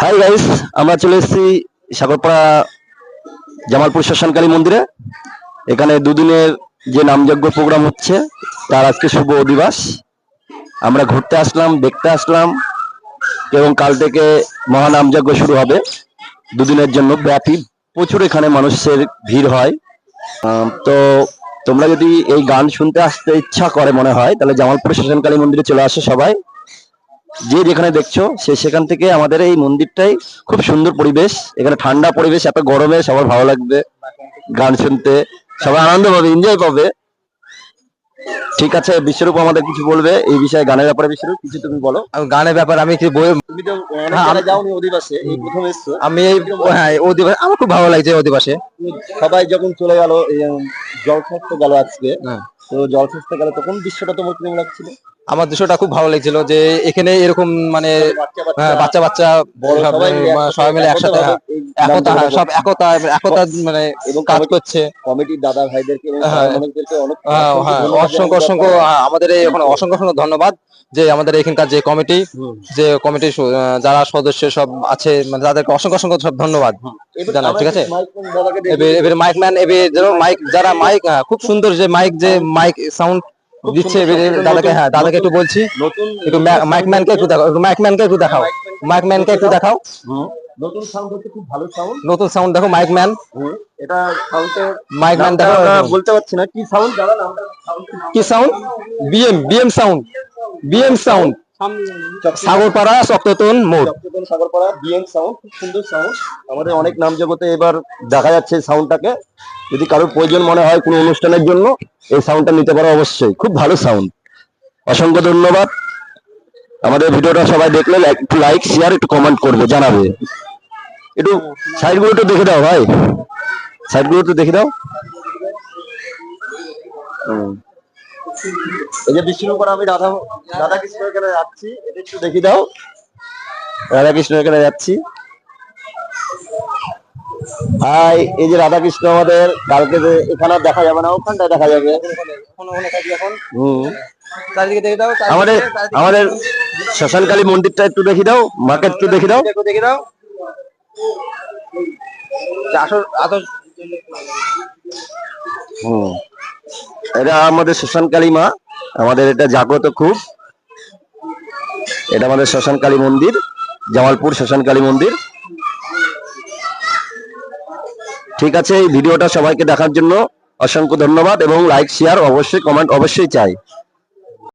Hi guys আমরা চলে এসেছি সাগরপাড়া জামালপুর শ্মশানকালী মন্দিরে। এখানে দুদিনের যে নামযজ্ঞ প্রোগ্রাম হচ্ছে, তার আজকে শুভ অধিবাস। আমরা ঘুরতে আসলাম, দেখতে আসলাম, এবং কাল থেকে মহানামযজ্ঞ শুরু হবে। দুদিনের জন্য ব্যাপী প্রচুর এখানে মানুষের ভিড় হয়। তো তোমরা যদি এই গান শুনতে আসতে ইচ্ছা করে মনে হয়, তাহলে জামালপুর শ্মশানকালী মন্দিরে চলে আসো সবাই। যে যেখানে দেখছ সে সেখান থেকে আমাদের এই মন্দিরটাই খুব সুন্দর পরিবেশ। এখানে ঠান্ডা পরিবেশ এত গরমে সবার ভালো লাগবে গান শুনতে সবাই আনন্দ পাবে এনজয় পাবে। ঠিক আছে বিশ্বরূপ আমাদের কিছু বলবে এই বিষয়ে গানের ব্যাপারে বিশ্বরূপ কিছু তুমি বলো। গানের ব্যাপারে আমি কি বই তুমি তো হ্যাঁ, যাওনি অধিবাসে এই প্রথম এসছো। আমি এই হ্যাঁ আমার খুব ভালো লাগছে অধিবাসে। সবাই যখন চলে গেল জল খাটতে গেল আজকে হ্যাঁ। তো জল খাটতে গেল তখন বিশ্বটা তোমার কীরকম লাগছিল? আমার দৃশ্যটা খুব ভালো লাগছিল যে এখানে এরকম মানে বাচ্চা হ্যাঁ, বাচ্চা বাচ্চা সবাই মিলে একসাথে হ্যাঁ, একতা হ্যাঁ, সব একতা একতা মানে কাজ করছে। কমিটির দাদা ভাইদেরকে অসংখ্য অসংখ্য আমাদের এই ওখানে অসংখ্য অসংখ্য ধন্যবাদ যে আমাদের এখানকার যে কমিটি যে কমিটি যারা সদস্য সব আছে মানে তাদেরকে অসংখ্য অসংখ্য সব ধন্যবাদ জানাই, ঠিক আছে? এবার মাইক ম্যান এবার মাইক যারা মাইক খুব সুন্দর যে মাইক যে মাইক সাউন্ড দিচ্ছে দাদাকে হ্যাঁ দাদাকে একটু বলছি। একটু মাইক ম্যানকে একটু দেখাও একটু মাইক ম্যানকে একটু দেখাও মাইকম্যানকে একটু দেখাও। নতুন সাউন্ড হচ্ছে খুব ভালো সাউন্ড নতুন সাউন্ড দেখো মাইক ম্যান এটা মাইক ম্যান দেখো। বলতে পারছি না কি সাউন্ড দাদা নামটা sound? কি sound BM BM sound BM sound Sagarpara সপ্ততন মোড়। চট্টগ্রাম সাগরপাড়া বিএম সাউন্ড খুব সুন্দর সাউন্ড আমাদের অনেক নাম জগতে এবার দেখা যাচ্ছে সাউন্ডটাকে যদি কারোর প্রয়োজন মনে হয় কোনো অনুষ্ঠানের জন্য এই সাউন্ডটা নিতে পারো অবশ্যই। খুব ভালো সাউন্ড অসংখ্য ধন্যবাদ। আমাদের ভিডিওটা সবাই দেখলে একটু লাইক শেয়ার একটু কমেন্ট করবে জানাবে। একটু সাইডগুলো একটু দেখে দাও ভাই। সাইডগুলো একটু দেখে দাও। হুম। এই যে বিষ্ণুর পর আমি রাধা রাধা কৃষ্ণ এখানে যাচ্ছি এটা একটু দেখি দাও। রাধা কৃষ্ণ এখানে যাচ্ছি। হাই এই যে রাধা কৃষ্ণ আমাদের কালকে যে এখানে আর দেখা যাবে না ওখানটায় দেখা যাবে। হুম। আমাদের আমাদের শ্মশানকালী মন্দিরটা একটু দেখি দাও মাকে একটু দেখি দাও। দেখো দেখে দাও। হুম। এটা আমাদের শ্মশান কালী মা। আমাদের এটা জাগ্রত খুব। এটা আমাদের শ্মশান কালী মন্দির, জামালপুর শ্মশান কালী মন্দির। ঠিক আছে, এই ভিডিওটা সবাইকে দেখার জন্য অসংখ্য ধন্যবাদ এবং লাইক শেয়ার অবশ্যই কমেন্ট অবশ্যই চাই।